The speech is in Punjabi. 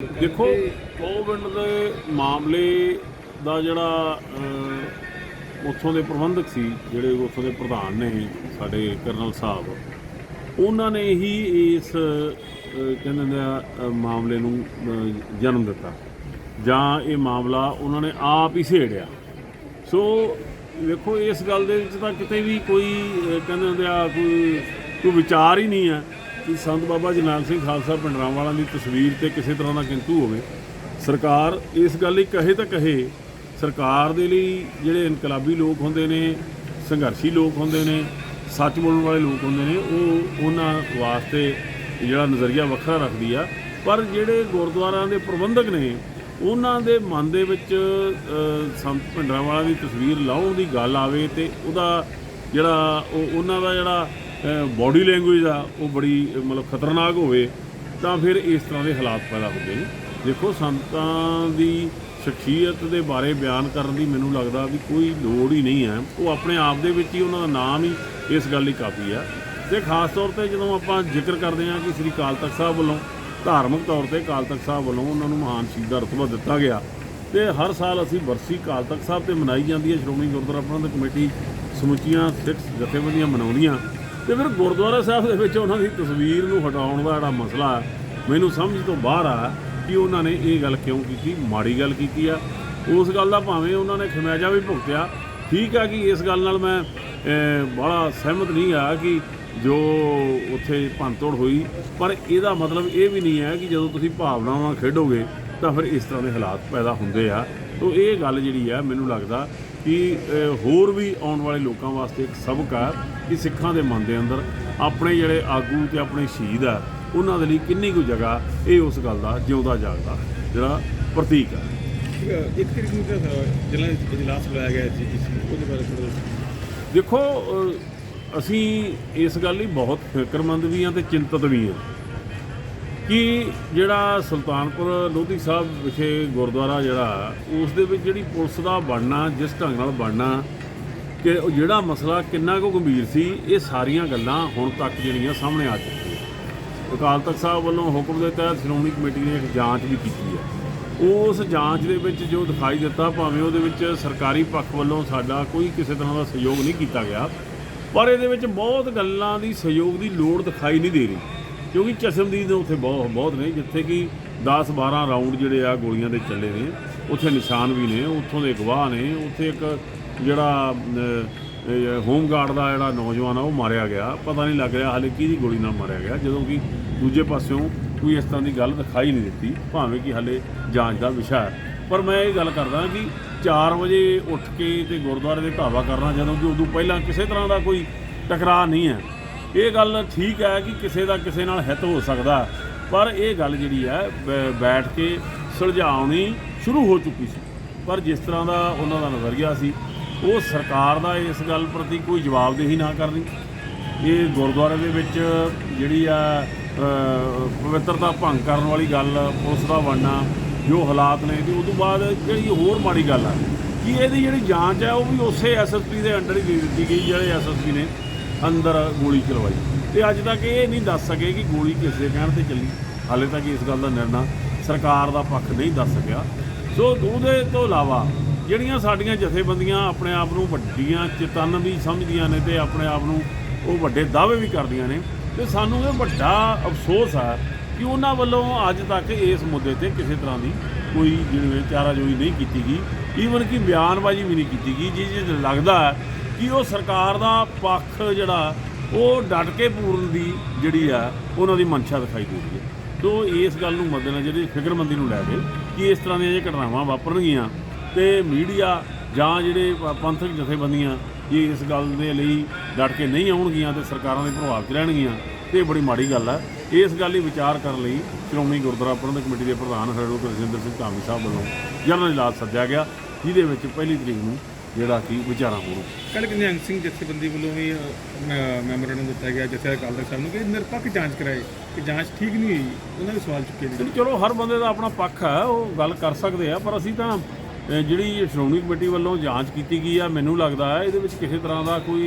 ਦੇਖੋ ਕੋਵਿਡ ਦੇ ਮਾਮਲੇ ਦਾ ਜਿਹੜਾ ਉੱਥੋਂ ਦੇ ਪ੍ਰਬੰਧਕ ਸੀ ਜਿਹੜੇ ਉੱਥੋਂ ਦੇ ਪ੍ਰਧਾਨ ਨੇ ਸਾਡੇ ਕਰਨਲ ਸਾਹਿਬ ਉਹਨਾਂ ਨੇ ਹੀ ਇਸ ਕਹਿੰਦੇ ਨੇ ਅਹ, ਮਾਮਲੇ ਨੂੰ ਜਨਮ ਦਿੱਤਾ। ਜਾਂ ਇਹ ਮਾਮਲਾ ਉਹਨਾਂ ਨੇ ਆਪ ਹੀ ਛੇੜਿਆ ਸੋ ਵੇਖੋ ਇਸ ਗੱਲ ਦੇ ਵਿੱਚ ਤਾਂ ਕਿਤੇ ਵੀ ਕੋਈ ਕਹਿੰਦੇ ਹੁੰਦੇ ਆ ਕੋਈ ਕੋਈ ਵਿਚਾਰ ਹੀ ਨਹੀਂ ਹੈ। ਕਿ ਸੰਤ ਬਾਬਾ ਜਨਾਬ ਸਿੰਘ ਖਾਲਸਾ ਪਿੰਡਰਾਂਵਾਲਾ ਦੀ ਤਸਵੀਰ ਤੇ ਕਿਸੇ ਤਰ੍ਹਾਂ ਦਾ ਕਿੰਤੂ ਹੋਵੇ, ਸਰਕਾਰ ਇਸ ਗੱਲ ਲਈ ਕਹੇ ਤਾਂ ਕਹੇ, ਸਰਕਾਰ ਦੇ ਲਈ ਜਿਹੜੇ ਇਨਕਲਾਬੀ ਲੋਕ ਹੁੰਦੇ ਨੇ, ਸੰਘਰਸ਼ੀ ਲੋਕ ਹੁੰਦੇ ਨੇ, ਸੱਚ ਬੋਲਣ ਵਾਲੇ ਲੋਕ ਹੁੰਦੇ ਨੇ, ਉਹ ਉਹਨਾਂ ਵਾਸਤੇ ਜਿਹੜਾ ਨਜ਼ਰੀਆ ਵੱਖਰਾ ਰੱਖਦੀ ਆ। ਪਰ ਜਿਹੜੇ ਗੁਰਦੁਆਰਿਆਂ ਦੇ ਪ੍ਰਬੰਧਕ ਨੇ, ਉਹਨਾਂ ਦੇ ਮਨ ਦੇ ਵਿੱਚ ਸੰਤ ਸੰਤ ਭਿੰਡਰਾਂਵਾਲਾ ਦੀ ਤਸਵੀਰ ਲਾਉਣ ਦੀ ਗੱਲ ਆਵੇ ਤੇ ਉਹਦਾ ਜਿਹੜਾ, ਉਹ ਉਹਨਾਂ ਦਾ ਜਿਹੜਾ ਬਾਡੀ ਲੈਂਗੁਏਜ ਆ, ਉਹ ਬੜੀ ਮਤਲਬ ਖਤਰਨਾਕ ਹੋਵੇ, ਤਾਂ ਫਿਰ ਇਸ ਤਰ੍ਹਾਂ ਦੇ ਹਾਲਾਤ ਪੈਦਾ ਹੁੰਦੇ ਨੇ। ਦੇਖੋ, ਸੰਤਾਂ ਦੀ ਸ਼ਖਸੀਅਤ ਦੇ ਬਾਰੇ ਬਿਆਨ ਕਰਨ ਦੀ ਮੈਨੂੰ ਲੱਗਦਾ ਵੀ ਕੋਈ ਲੋੜ ਹੀ ਨਹੀਂ ਹੈ। ਉਹ ਆਪਣੇ ਆਪ ਦੇ ਵਿੱਚ ਹੀ ਉਹਨਾਂ ਦਾ ਨਾਮ ਹੀ ਇਸ ਗੱਲ ਲਈ ਕਾਫੀ ਆ। ਤੇ ਖਾਸ ਤੌਰ ਤੇ ਜਦੋਂ ਆਪਾਂ ਜ਼ਿਕਰ ਕਰਦੇ ਹਾਂ ਕਿ ਸ੍ਰੀ ਅਕਾਲ ਤਖਤ ਸਾਹਿਬ ਵੱਲੋਂ, ਧਾਰਮਿਕ ਤੌਰ ਤੇ ਅਕਾਲ ਤਖਤ ਸਾਹਿਬ ਵੱਲੋਂ ਉਹਨਾਂ ਨੂੰ ਮਹਾਨ ਸ਼ਹੀਦ ਦਾ ਰਤਬਾ ਦਿੱਤਾ ਗਿਆ, ਤੇ ਹਰ ਸਾਲ ਅਸੀਂ ਬਰਸੀ ਅਕਾਲ ਤਖਤ ਸਾਹਿਬ ਤੇ ਮਨਾਈ ਜਾਂਦੀ ਹੈ। ਸ਼੍ਰੋਮਣੀ ਗੁਰਦੁਆਰਾ ਪ੍ਰਬੰਧਕ ਕਮੇਟੀ ਸਮੁੱਚੀਆਂ ਸਿੱਖ ਜਥੇਬੰਦੀਆਂ ਮਨਾਉਂਦੀਆਂ। ਤੇ ਫਿਰ ਗੁਰਦੁਆਰਾ ਸਾਹਿਬ ਦੇ ਵਿੱਚ ਉਹਨਾਂ ਦੀ ਤਸਵੀਰ ਨੂੰ ਹਟਾਉਣ ਦਾ ਜਿਹੜਾ ਮਸਲਾ ਮੈਨੂੰ ਸਮਝ ਤੋਂ ਬਾਹਰ ਆ ਕਿ ਉਹਨਾਂ ਨੇ ਇਹ ਗੱਲ ਕਿਉਂ ਕੀਤੀ, ਮਾੜੀ ਗੱਲ ਕੀਤੀ ਆ। ਉਸ ਗੱਲ ਦਾ ਭਾਵੇਂ ਉਹਨਾਂ ਨੇ ਖਮਿਆਜਾ ਵੀ ਭੁਗਤਿਆ। ਠੀਕ ਆ ਕਿ ਇਸ ਗੱਲ ਨਾਲ ਮੈਂ ਬੜਾ ਸਹਿਮਤ ਨਹੀਂ ਆ ਕਿ ਜੋ ਉੱਥੇ ਭੰਨਤੋੜ ਹੋਈ, ਪਰ ਇਹਦਾ ਮਤਲਬ ਇਹ ਵੀ ਨਹੀਂ ਹੈ ਕਿ ਜਦੋਂ ਤੁਸੀਂ ਭਾਵਨਾਵਾਂ ਖੇਡੋਗੇ ਤਾਂ ਫਿਰ ਇਸ ਤਰ੍ਹਾਂ ਦੇ ਹਾਲਾਤ ਪੈਦਾ ਹੁੰਦੇ ਆ। ਤੋਂ ਇਹ ਗੱਲ ਜਿਹੜੀ ਆ, ਮੈਨੂੰ ਲੱਗਦਾ ਕਿ ਹੋਰ ਵੀ ਆਉਣ ਵਾਲੇ ਲੋਕਾਂ ਵਾਸਤੇ ਇੱਕ ਸਬਕ ਆ ਕਿ ਸਿੱਖਾਂ ਦੇ ਮਨ ਦੇ ਅੰਦਰ ਆਪਣੇ ਜਿਹੜੇ ਆਗੂ ਤੇ ਆਪਣੇ ਸ਼ਹੀਦ ਆ ਉਹਨਾਂ ਦੇ ਲਈ ਕਿੰਨੀ ਕੁ ਜਗ੍ਹਾ ਇਹ ਉਸ ਗੱਲ ਦਾ ਜਿਉਂਦਾ ਜਾਗਦਾ ਜਿਹੜਾ ਪ੍ਰਤੀਕ ਆ। ਇੱਕ ਤਰੀਕ ਨੂੰ ਤਾਂ ਜ਼ਿਲ੍ਹਾ ਇਜਲਾਸ ਬੁਲਾਇਆ ਗਿਆ ਸੀ ਉਹਦੇ ਬਾਰੇ ਥੋੜਾ ਦੇਖੋ ਅਸੀਂ ਇਸ ਗੱਲ ਲਈ ਬਹੁਤ ਫਿਕਰਮੰਦ ਵੀ ਹਾਂ ਤੇ ਚਿੰਤਤ ਵੀ ਹਾਂ। ਕਿ ਜਿਹੜਾ ਸੁਲਤਾਨਪੁਰ ਲੋਧੀ ਸਾਹਿਬ ਵਿਖੇ ਗੁਰਦੁਆਰਾ ਜਿਹੜਾ, ਉਸ ਦੇ ਵਿੱਚ ਜਿਹੜੀ ਪੁਲਿਸ ਦਾ ਬਣਨਾ, ਜਿਸ ਢੰਗ ਨਾਲ ਬਣਨਾ, ਕਿ ਉਹ ਜਿਹੜਾ ਮਸਲਾ ਕਿੰਨਾ ਕੁ ਗੰਭੀਰ ਸੀ, ਇਹ ਸਾਰੀਆਂ ਗੱਲਾਂ ਹੁਣ ਤੱਕ ਜਿਹੜੀਆਂ ਸਾਹਮਣੇ ਆ ਚੁੱਕੀਆਂ ਅਕਾਲ ਤਖਤ ਸਾਹਿਬ ਵੱਲੋਂ ਹੁਕਮ ਦੇ ਤਹਿਤ ਸ਼੍ਰੋਮਣੀ ਕਮੇਟੀ ਨੇ ਇੱਕ ਜਾਂਚ ਵੀ ਕੀਤੀ ਹੈ। ਉਸ ਜਾਂਚ ਦੇ ਵਿੱਚ ਜੋ ਦਿਖਾਈ ਦਿੱਤਾ, ਭਾਵੇਂ ਉਹਦੇ ਵਿੱਚ ਸਰਕਾਰੀ ਪੱਖ ਵੱਲੋਂ ਸਾਡਾ ਕੋਈ ਕਿਸੇ ਤਰ੍ਹਾਂ ਦਾ ਸਹਿਯੋਗ ਨਹੀਂ ਕੀਤਾ ਗਿਆ, ਪਰ ਇਹਦੇ ਵਿੱਚ ਬਹੁਤ ਗੱਲਾਂ ਦੀ ਸਹਿਯੋਗ ਦੀ ਲੋੜ ਦਿਖਾਈ ਨਹੀਂ ਦੇ ਰਹੀ। ਕਿਉਂਕਿ ਚਸ਼ਮਦੀਦ ਉੱਥੇ ਬਹੁਤ ਬਹੁਤ ਨੇ ਜਿੱਥੇ ਕਿ 10 12 ਰਾਉਂਡ ਜਿਹੜੇ ਆ ਗੋਲੀਆਂ ਦੇ ਚੱਲੇ ਨੇ ਉੱਥੇ ਨਿਸ਼ਾਨ ਵੀ ਨੇ ਉੱਥੋਂ ਦੇ ਗਵਾਹ ਨੇ ਉੱਥੇ ਇੱਕ ਜਿਹੜਾ ਅਹ, ਇਹ ਹੋਮਗਾਰਡ ਦਾ ਜਿਹੜਾ ਨੌਜਵਾਨ ਆ ਉਹ ਮਾਰਿਆ ਗਿਆ। ਪਤਾ ਨਹੀਂ ਲੱਗ ਰਿਹਾ ਹਾਲੇ ਕਿਹਦੀ ਗੋਲੀ ਨਾਲ ਮਾਰਿਆ ਗਿਆ ਜਦੋਂ ਕਿ ਦੂਜੇ ਪਾਸਿਓਂ ਕੋਈ ਇਸ ਤਰ੍ਹਾਂ ਦੀ ਗੱਲ ਦਿਖਾਈ ਨਹੀਂ ਦਿੱਤੀ ਭਾਵੇਂ ਕਿ ਹਾਲੇ ਜਾਂਚ ਦਾ ਵਿਸ਼ਾ ਹੈ। ਪਰ ਮੈਂ ਇਹ ਗੱਲ ਕਰਦਾ ਕਿ 4 ਵਜੇ ਉੱਠ ਕੇ ਤੇ ਗੁਰਦੁਆਰੇ ਦੇ ਧਾਵਾ ਕਰਨਾ ਜਦੋਂ ਕਿ ਉਦੋਂ ਪਹਿਲਾਂ ਕਿਸੇ ਤਰ੍ਹਾਂ ਦਾ ਕੋਈ ਟਕਰਾਅ ਨਹੀਂ ਹੈ। ਇਹ ਗੱਲ ਠੀਕ ਹੈ ਕਿ ਕਿਸੇ ਦਾ ਕਿਸੇ ਨਾਲ ਹਿੱਤ ਹੋ ਸਕਦਾ, ਪਰ ਇਹ ਗੱਲ ਜਿਹੜੀ ਹੈ, ਬੈ- ਬੈਠ ਕੇ ਸੁਲਝਾਉਣੀ ਸ਼ੁਰੂ ਹੋ ਚੁੱਕੀ ਸੀ। ਪਰ ਜਿਸ ਤਰ੍ਹਾਂ ਦਾ ਉਹਨਾਂ ਦਾ ਨਜ਼ਰੀਆ ਸੀ, ਉਹ ਸਰਕਾਰ ਦਾ ਇਸ ਗੱਲ ਪ੍ਰਤੀ ਕੋਈ ਜਵਾਬਦੇਹੀ ਨਾ ਕਰਨੀ। ਇਹ ਗੁਰਦੁਆਰੇ ਦੇ ਵਿੱਚ ਜਿਹੜੀ ਆ ਪਵਿੱਤਰਤਾ ਭੰਗ ਕਰਨ ਵਾਲੀ ਗੱਲ, ਪੁਲਿਸ ਦਾ ਬਣਨਾ, ਜੋ ਹਾਲਾਤ ਨੇ, ਤੇ ਉਸ ਤੋਂ ਬਾਅਦ ਜਿਹੜੀ ਹੋਰ ਮਾੜੀ ਗੱਲ ਆ, ਕਿ ਇਹਦੀ ਜਿਹੜੀ ਜਾਂਚ ਹੈ, ਉਹ ਵੀ ਉਸੇ ਐਸਐਸਪੀ ਦੇ ਅੰਡਰ ਹੀ ਦੇ ਦਿੱਤੀ ਗਈ, ਜਿਹੜੇ ਐਸਐਸਪੀ ਨੇ। ਅੰਦਰ ਗੋਲੀ ਚਲਵਾਈ। ਤੇ ਅੱਜ ਤੱਕ ਇਹ ਨਹੀਂ ਦੱਸ ਸਕੇ ਕਿ ਗੋਲੀ ਕਿਸ ਦੇ ਕਹਿਣ ਤੇ ਚੱਲੀ। ਹਾਲੇ ਤੱਕ ਇਸ ਗੱਲ ਦਾ ਨਿਰਣਾ ਸਰਕਾਰ ਦਾ ਪੱਖ ਨਹੀਂ ਦੱਸ ਸਕਿਆ। ਸੋ ਉਹਦੇ ਤੋਂ ਇਲਾਵਾ ਜਿਹੜੀਆਂ ਸਾਡੀਆਂ ਜਥੇਬੰਦੀਆਂ ਆਪਣੇ ਆਪ ਨੂੰ ਵੱਡੀਆਂ ਚੇਤਨ ਵੀ ਸਮਝਦੀਆਂ ਨੇ ਤੇ ਆਪਣੇ ਆਪ ਨੂੰ ਉਹ ਵੱਡੇ ਦਾਅਵੇ ਵੀ ਕਰਦੀਆਂ ਨੇ, ਤੇ ਸਾਨੂੰ ਇਹ ਵੱਡਾ ਅਫਸੋਸ ਆ ਕਿ ਉਹਨਾਂ ਵੱਲੋਂ ਅੱਜ ਤੱਕ ਇਸ ਮੁੱਦੇ ਤੇ ਕਿਸੇ ਤਰ੍ਹਾਂ ਦੀ ਕੋਈ ਜਿਵੇਂ ਚਾਰਾਜੋਈ ਨਹੀਂ ਕੀਤੀ ਗਈ। ਈਵਨ ਕਿ ਬਿਆਨਬਾਜ਼ੀ ਵੀ ਨਹੀਂ ਕੀਤੀ ਗਈ, ਜਿਸ ਜਿਸ ਲੱਗਦਾ ਕਿ ਉਹ ਸਰਕਾਰ ਦਾ ਪੱਖ ਜਿਹੜਾ, ਉਹ ਡਟ ਕੇ ਪੂਰਨ ਦੀ ਜਿਹੜੀ ਆ, ਉਹਨਾਂ ਦੀ ਮਨਸ਼ਾ ਦਿਖਾਈ ਦੇ ਰਹੀ ਹੈ। ਤੋ ਇਸ ਗੱਲ ਨੂੰ ਮੱਦੇਨਜ਼ਰ ਜਿਹੜੀ ਫਿਕਰਮੰਦੀ ਨੂੰ ਲੈ ਕੇ ਕਿ ਇਸ ਤਰ੍ਹਾਂ ਦੀਆਂ ਜੇ ਘਟਨਾਵਾਂ ਵਾਪਰਨਗੀਆਂ ਤੇ ਮੀਡੀਆ ਜਾਂ ਜਿਹੜੇ ਪੰਥਕ ਜਥੇਬੰਦੀਆਂ ਜੇ ਇਸ ਗੱਲ ਦੇ ਲਈ ਡਟ ਕੇ ਨਹੀਂ ਆਉਣਗੀਆਂ ਤੇ ਸਰਕਾਰਾਂ ਦੇ ਪ੍ਰਭਾਵ 'ਚ ਰਹਿਣਗੀਆਂ, ਤੇ ਇਹ ਬੜੀ ਮਾੜੀ ਗੱਲ ਆ। ਇਸ ਗੱਲ ਲਈ ਵਿਚਾਰ ਕਰਨ ਲਈ ਸ਼੍ਰੋਮਣੀ ਗੁਰਦੁਆਰਾ ਪ੍ਰਬੰਧਕ ਕਮੇਟੀ ਦੇ ਪ੍ਰਧਾਨ ਹਰੜੋ ਰਜਿੰਦਰ ਸਿੰਘ ਧਾਮੀ ਸਾਹਿਬ ਵੱਲੋਂ ਜਨਰਲ ਇਜਲਾਸ ਸੱਦਿਆ ਗਿਆ, ਜਿਹਦੇ ਵਿੱਚ ਪਹਿਲੀ ਤਰੀਕ ਨੂੰ ਜਿਹੜਾ ਕਿ ਵਿਚਾਰਾਂ ਹੋਣ ਕੱਲ ਕਿ ਨਿਹੰਗ ਸਿੰਘ ਜਥੇਬੰਦੀ ਵੱਲੋਂ ਵੀ ਮੈਮੋਰੰਡਮ ਦਿੱਤਾ ਗਿਆ ਜਿੱਥੇ ਅਕਾਲ ਤਖਤ ਸਾਹਿਬ ਨੂੰ ਕਿ ਨਿਰਪੱਖ ਜਾਂਚ ਕਰਾਏ ਕਿ ਜਾਂਚ ਠੀਕ ਨਹੀਂ ਹੋਈ ਉਹਨਾਂ ਦੇ ਸਵਾਲ ਚੁੱਕੇ ਨੇ ਚਲੋ ਹਰ ਬੰਦੇ ਦਾ ਆਪਣਾ ਪੱਖ ਹੈ ਉਹ ਗੱਲ ਕਰ ਸਕਦੇ ਆ ਪਰ ਅਸੀਂ ਤਾਂ ਜਿਹੜੀ ਸ਼੍ਰੋਮਣੀ ਕਮੇਟੀ ਵੱਲੋਂ ਜਾਂਚ ਕੀਤੀ ਗਈ ਆ ਮੈਨੂੰ ਲੱਗਦਾ ਹੈ ਇਹਦੇ ਵਿੱਚ ਕਿਸੇ ਤਰ੍ਹਾਂ ਦਾ ਕੋਈ